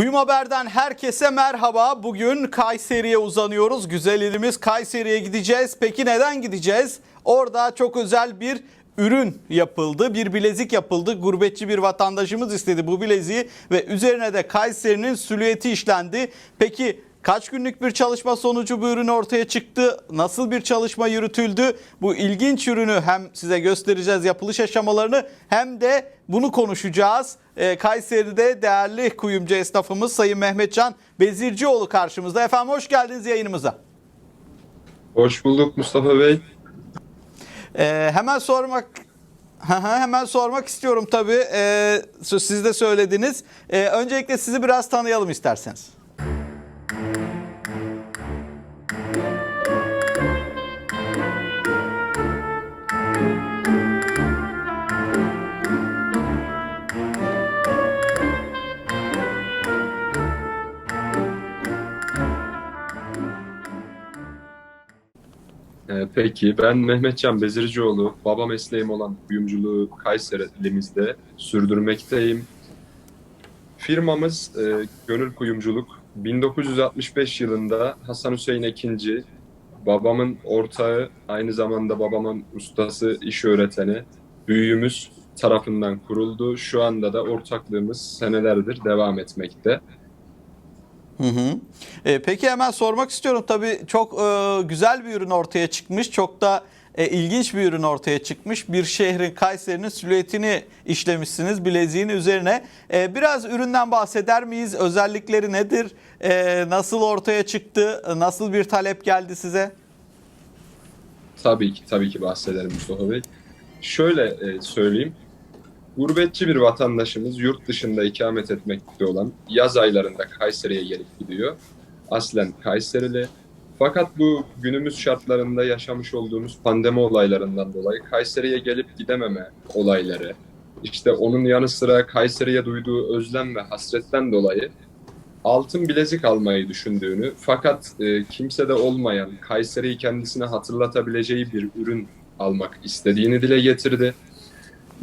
Kuyum Haber'den herkese merhaba. Bugün Kayseri'ye uzanıyoruz. Güzel ilimiz Kayseri'ye gideceğiz. Peki neden gideceğiz? Orada çok özel bir ürün yapıldı. Bir bilezik yapıldı. Gurbetçi bir vatandaşımız istedi bu bileziği ve üzerine de Kayseri'nin silüeti işlendi. Peki Kaç günlük bir çalışma sonucu bu ürün ortaya çıktı? Nasıl bir çalışma yürütüldü? Bu ilginç ürünü hem size göstereceğiz yapılış aşamalarını hem de bunu konuşacağız. Ee, Kayseri'de değerli kuyumcu esnafımız Sayın Mehmetcan Bezircioğlu karşımızda. Efendim hoş geldiniz yayınımıza. Hoş bulduk Mustafa Bey. Ee, hemen sormak hemen sormak istiyorum tabii. Ee, siz de söylediniz. Ee, öncelikle sizi biraz tanıyalım isterseniz. Peki ben Mehmetcan Bezircioğlu. Baba mesleğim olan kuyumculuğu Kayseri ilimizde sürdürmekteyim. Firmamız e, Gönül Kuyumculuk. 1965 yılında Hasan Hüseyin Ekinci, babamın ortağı, aynı zamanda babamın ustası, iş öğreteni, büyüğümüz tarafından kuruldu. Şu anda da ortaklığımız senelerdir devam etmekte. Hı hı. E, peki hemen sormak istiyorum. Tabii çok e, güzel bir ürün ortaya çıkmış. Çok da e, ilginç bir ürün ortaya çıkmış. Bir şehrin Kayseri'nin silüetini işlemişsiniz bileziğin üzerine. E, biraz üründen bahseder miyiz? Özellikleri nedir? E, nasıl ortaya çıktı? Nasıl bir talep geldi size? Tabii ki, tabii ki bahsederim Mustafa Bey. Şöyle e, söyleyeyim. Gurbetçi bir vatandaşımız yurt dışında ikamet etmekte olan yaz aylarında Kayseri'ye gelip gidiyor. Aslen Kayserili. Fakat bu günümüz şartlarında yaşamış olduğumuz pandemi olaylarından dolayı Kayseri'ye gelip gidememe olayları, işte onun yanı sıra Kayseri'ye duyduğu özlem ve hasretten dolayı altın bilezik almayı düşündüğünü fakat e, kimsede olmayan Kayseri'yi kendisine hatırlatabileceği bir ürün almak istediğini dile getirdi.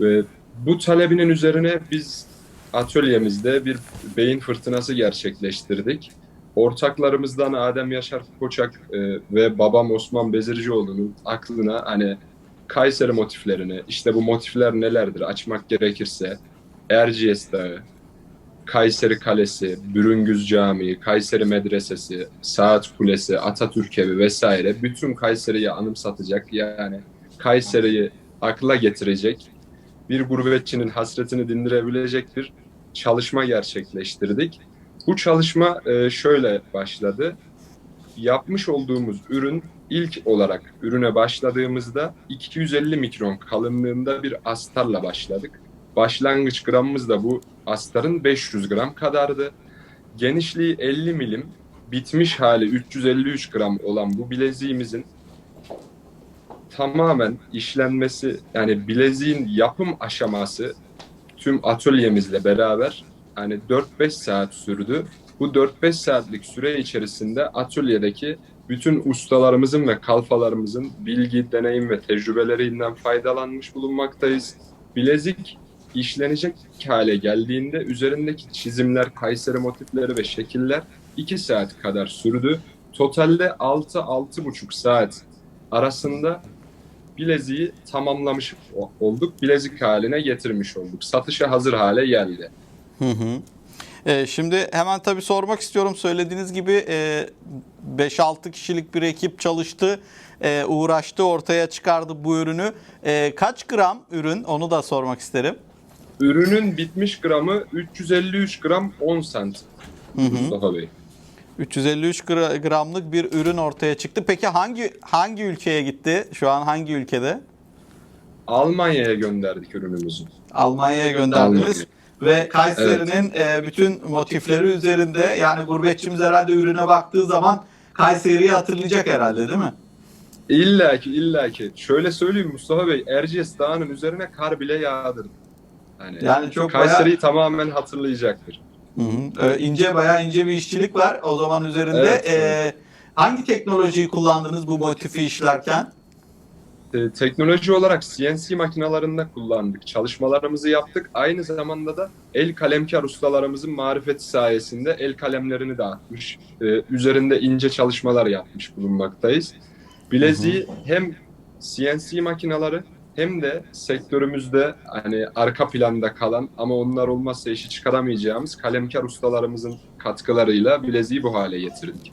Ve bu talebinin üzerine biz atölyemizde bir beyin fırtınası gerçekleştirdik. Ortaklarımızdan Adem Yaşar Koçak e, ve babam Osman Bezircioğlu'nun aklına hani Kayseri motiflerini, işte bu motifler nelerdir açmak gerekirse Erciyes Dağı, Kayseri Kalesi, Bürüngüz Camii, Kayseri Medresesi, Saat Kulesi, Atatürk Evi vesaire bütün Kayseri'yi anımsatacak yani Kayseri'yi akla getirecek bir gurbetçinin hasretini dindirebilecek bir çalışma gerçekleştirdik. Bu çalışma e, şöyle başladı. Yapmış olduğumuz ürün ilk olarak ürüne başladığımızda 250 mikron kalınlığında bir astarla başladık. Başlangıç gramımız da bu astarın 500 gram kadardı. Genişliği 50 milim, bitmiş hali 353 gram olan bu bileziğimizin tamamen işlenmesi yani bileziğin yapım aşaması tüm atölyemizle beraber hani 4-5 saat sürdü. Bu 4-5 saatlik süre içerisinde atölyedeki bütün ustalarımızın ve kalfalarımızın bilgi, deneyim ve tecrübelerinden faydalanmış bulunmaktayız. Bilezik işlenecek hale geldiğinde üzerindeki çizimler, Kayseri motifleri ve şekiller 2 saat kadar sürdü. Totalde 6-6,5 saat arasında bileziği tamamlamış olduk. Bilezik haline getirmiş olduk. Satışa hazır hale geldi. Hı hı. E, şimdi hemen tabii sormak istiyorum. Söylediğiniz gibi e, 5-6 kişilik bir ekip çalıştı, e, uğraştı, ortaya çıkardı bu ürünü. E, kaç gram ürün onu da sormak isterim. Ürünün bitmiş gramı 353 gram 10 santim. Hı hı. Mustafa Bey. 353 gra- gramlık bir ürün ortaya çıktı. Peki hangi hangi ülkeye gitti? Şu an hangi ülkede? Almanya'ya gönderdik ürünümüzü. Almanya'ya gönderdiniz. Almanya. Ve Kayseri'nin e, bütün motifleri üzerinde yani gurbetçimiz herhalde ürüne baktığı zaman Kayseri'yi hatırlayacak herhalde değil mi? İlla ki illa ki. Şöyle söyleyeyim Mustafa Bey, Erciyes Dağı'nın üzerine kar bile yağdırdı. Yani, Yani çok Kayseri'yi tamamen hatırlayacaktır. Hı hı. Ee, ince bayağı ince bir işçilik var o zaman üzerinde. Evet, Ee, evet. hangi teknolojiyi kullandınız bu motifi işlerken? e, teknoloji olarak CNC makinalarında kullandık. Çalışmalarımızı yaptık. Aynı zamanda da el kalemkar ustalarımızın marifeti sayesinde el kalemlerini dağıtmış. e, üzerinde ince çalışmalar yapmış bulunmaktayız. Bileziği hem CNC makinaları hem de sektörümüzde hani arka planda kalan ama onlar olmazsa işi çıkaramayacağımız kalemkar ustalarımızın katkılarıyla bileziği bu hale getirdik.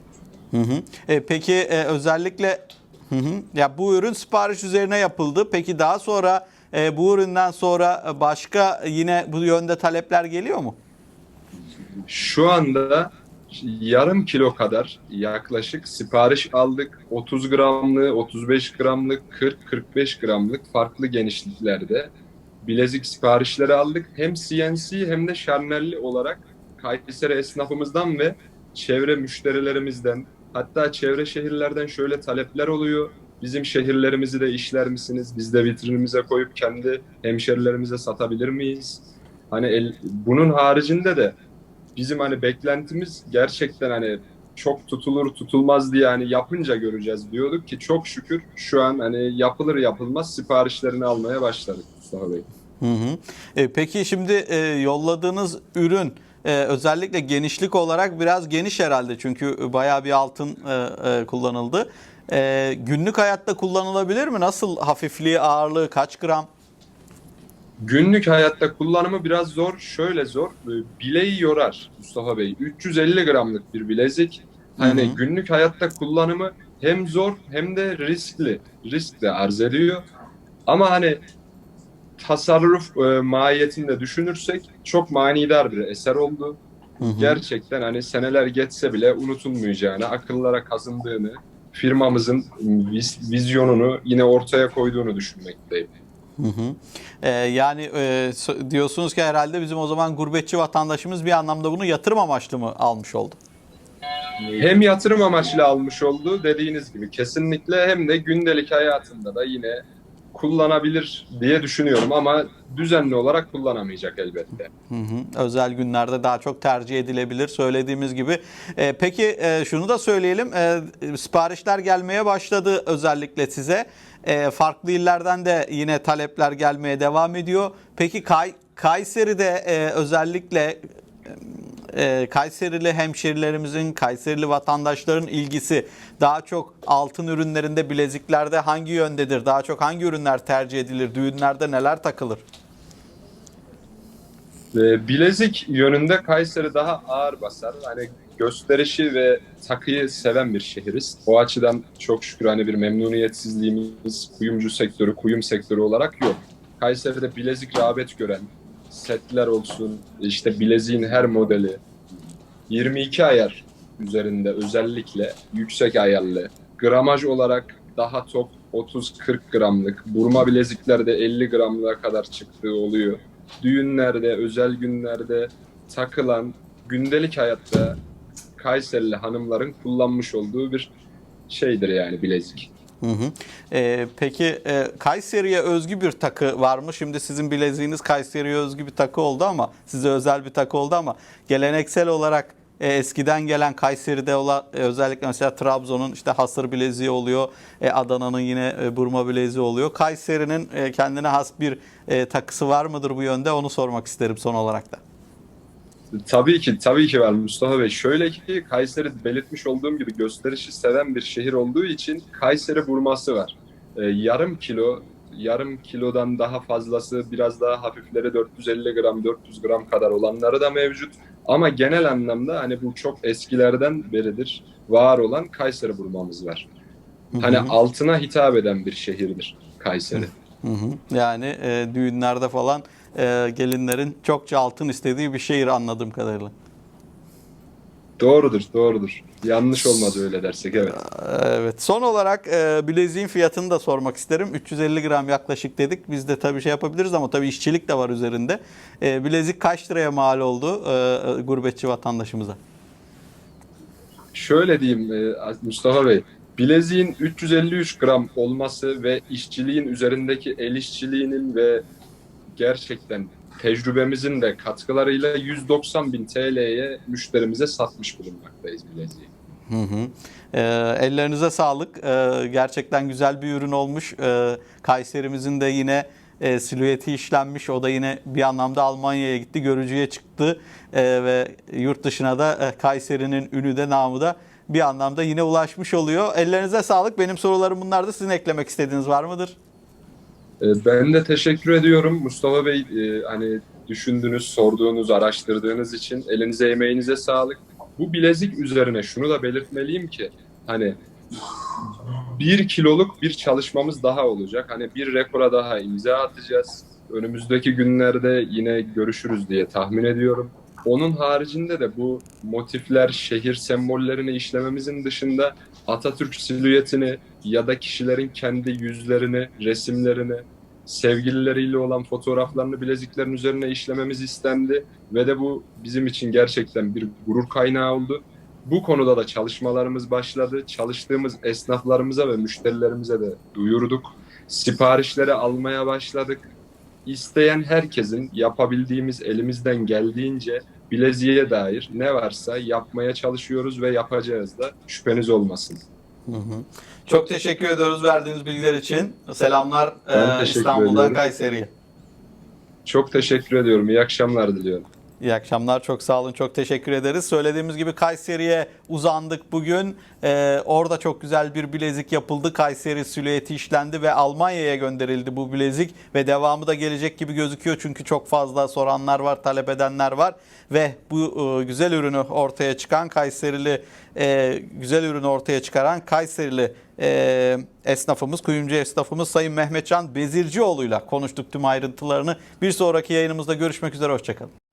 Hı hı. E, peki e, özellikle hı hı. ya bu ürün sipariş üzerine yapıldı. Peki daha sonra e, bu üründen sonra e, başka yine bu yönde talepler geliyor mu? Şu anda yarım kilo kadar yaklaşık sipariş aldık. 30 gramlı, 35 gramlık, 40-45 gramlık farklı genişliklerde bilezik siparişleri aldık. Hem CNC hem de şarnelli olarak Kayseri esnafımızdan ve çevre müşterilerimizden hatta çevre şehirlerden şöyle talepler oluyor. Bizim şehirlerimizi de işler misiniz? Biz de vitrinimize koyup kendi hemşerilerimize satabilir miyiz? Hani el, bunun haricinde de bizim hani beklentimiz gerçekten hani çok tutulur tutulmaz diye hani yapınca göreceğiz diyorduk ki çok şükür şu an hani yapılır yapılmaz siparişlerini almaya başladık Mustafa Bey. Hı hı. E, peki şimdi e, yolladığınız ürün e, özellikle genişlik olarak biraz geniş herhalde çünkü bayağı bir altın e, e, kullanıldı. E, günlük hayatta kullanılabilir mi? Nasıl hafifliği, ağırlığı, kaç gram? Günlük hayatta kullanımı biraz zor. Şöyle zor. e, Bileği yorar Mustafa Bey. 350 gramlık bir bilezik. Hani Hı hı. günlük hayatta kullanımı hem zor hem de riskli. Risk de arz ediyor. Ama hani tasarruf e, mahiyetinde düşünürsek çok manidar bir eser oldu. Hı hı. Gerçekten hani seneler geçse bile unutulmayacağını, akıllara kazındığını, firmamızın viz- vizyonunu yine ortaya koyduğunu düşünmekteyim. Hı hı. Ee, yani e, diyorsunuz ki herhalde bizim o zaman gurbetçi vatandaşımız bir anlamda bunu yatırım amaçlı mı almış oldu? Hem yatırım amaçlı almış oldu dediğiniz gibi kesinlikle hem de gündelik hayatında da yine kullanabilir diye düşünüyorum ama düzenli olarak kullanamayacak elbette. Hı hı. Özel günlerde daha çok tercih edilebilir söylediğimiz gibi. Ee, peki e, şunu da söyleyelim. e, siparişler gelmeye başladı özellikle size. E, farklı illerden de yine talepler gelmeye devam ediyor. Peki Kay, Kayseri'de e, özellikle e, Kayserili hemşerilerimizin, Kayserili vatandaşların ilgisi daha çok altın ürünlerinde, bileziklerde hangi yöndedir? Daha çok hangi ürünler tercih edilir? Düğünlerde neler takılır? Ee, Bilezik yönünde Kayseri daha ağır basar. Hani gösterişi ve takıyı seven bir şehiriz. O açıdan çok şükür hani bir memnuniyetsizliğimiz kuyumcu sektörü, kuyum sektörü olarak yok. Kayseri'de bilezik rağbet gören, setler olsun, işte bileziğin her modeli, 22 ayar üzerinde özellikle yüksek ayarlı, gramaj olarak daha top 30-40 gramlık, burma bileziklerde 50 gramlığa kadar çıktığı oluyor düğünlerde, özel günlerde takılan gündelik hayatta Kayserili hanımların kullanmış olduğu bir şeydir yani bilezik. Hı hı. Ee, peki e, Kayseri'ye özgü bir takı var mı? Şimdi sizin bileziğiniz Kayseri'ye özgü bir takı oldu ama size özel bir takı oldu ama geleneksel olarak e, eskiden gelen Kayseri'de olan e, özellikle mesela Trabzon'un işte hasır bileziği oluyor. E, Adana'nın yine e, burma bileziği oluyor. Kayseri'nin e, kendine has bir e, takısı var mıdır bu yönde? Onu sormak isterim son olarak da. Tabii ki, tabii ki var Mustafa Bey. Şöyle ki Kayseri belirtmiş olduğum gibi gösterişi seven bir şehir olduğu için Kayseri burması var. Ee, yarım kilo, yarım kilodan daha fazlası, biraz daha hafifleri 450 gram, 400 gram kadar olanları da mevcut. Ama genel anlamda hani bu çok eskilerden beridir var olan Kayseri burmamız var. Hani Hı hı. altına hitap eden bir şehirdir Kayseri. Hı hı. Yani e, düğünlerde falan e, gelinlerin çokça altın istediği bir şehir anladığım kadarıyla. Doğrudur, doğrudur. Yanlış olmaz öyle dersek evet. Evet. Son olarak e, bileziğin fiyatını da sormak isterim. 350 gram yaklaşık dedik. Biz de tabii şey yapabiliriz ama tabii işçilik de var üzerinde. E, bilezik kaç liraya mal oldu e, e, gurbetçi vatandaşımıza? Şöyle diyeyim e, Mustafa Bey, bileziğin 353 gram olması ve işçiliğin üzerindeki el işçiliğinin ve gerçekten tecrübemizin de katkılarıyla 190 bin TL'ye müşterimize satmış bulunmaktayız bileziği. Hı hı. Ee, ellerinize sağlık. Ee, gerçekten güzel bir ürün olmuş. Ee, Kayserimizin de yine e, silüeti işlenmiş. O da yine bir anlamda Almanya'ya gitti, görücüye çıktı Ee, ve yurt dışına da e, Kayseri'nin ünü de namı da bir anlamda yine ulaşmış oluyor. Ellerinize sağlık. Benim sorularım bunlardı. Sizin eklemek istediğiniz var mıdır? E, Ben de teşekkür ediyorum Mustafa Bey. e, Hani düşündüğünüz, sorduğunuz, araştırdığınız için elinize emeğinize sağlık. Bu bilezik üzerine şunu da belirtmeliyim ki hani bir kiloluk bir çalışmamız daha olacak. Hani bir rekora daha imza atacağız. Önümüzdeki günlerde yine görüşürüz diye tahmin ediyorum. Onun haricinde de bu motifler, şehir sembollerini işlememizin dışında Atatürk silüetini ya da kişilerin kendi yüzlerini, resimlerini, sevgilileriyle olan fotoğraflarını bileziklerin üzerine işlememiz istendi ve de bu bizim için gerçekten bir gurur kaynağı oldu. Bu konuda da çalışmalarımız başladı. Çalıştığımız esnaflarımıza ve müşterilerimize de duyurduk. Siparişleri almaya başladık. İsteyen herkesin yapabildiğimiz elimizden geldiğince bileziğe dair ne varsa yapmaya çalışıyoruz ve yapacağız da şüpheniz olmasın. Çok teşekkür ediyoruz verdiğiniz bilgiler için. Selamlar e, İstanbul'dan. Kayseri'ye. Çok teşekkür ediyorum. İyi akşamlar diliyorum. İyi akşamlar. Çok sağ olun. Çok teşekkür ederiz. Söylediğimiz gibi Kayseri'ye uzandık bugün. Ee, orada çok güzel bir bilezik yapıldı. Kayseri silüeti işlendi ve Almanya'ya gönderildi bu bilezik ve devamı da gelecek gibi gözüküyor. Çünkü çok fazla soranlar var, talep edenler var ve bu e, güzel ürünü ortaya çıkan Kayserili e, güzel ürünü ortaya çıkaran Kayserili e, esnafımız, kuyumcu esnafımız Sayın Mehmetcan Bezircioğlu'yla konuştuk tüm ayrıntılarını. Bir sonraki yayınımızda görüşmek üzere. Hoşçakalın.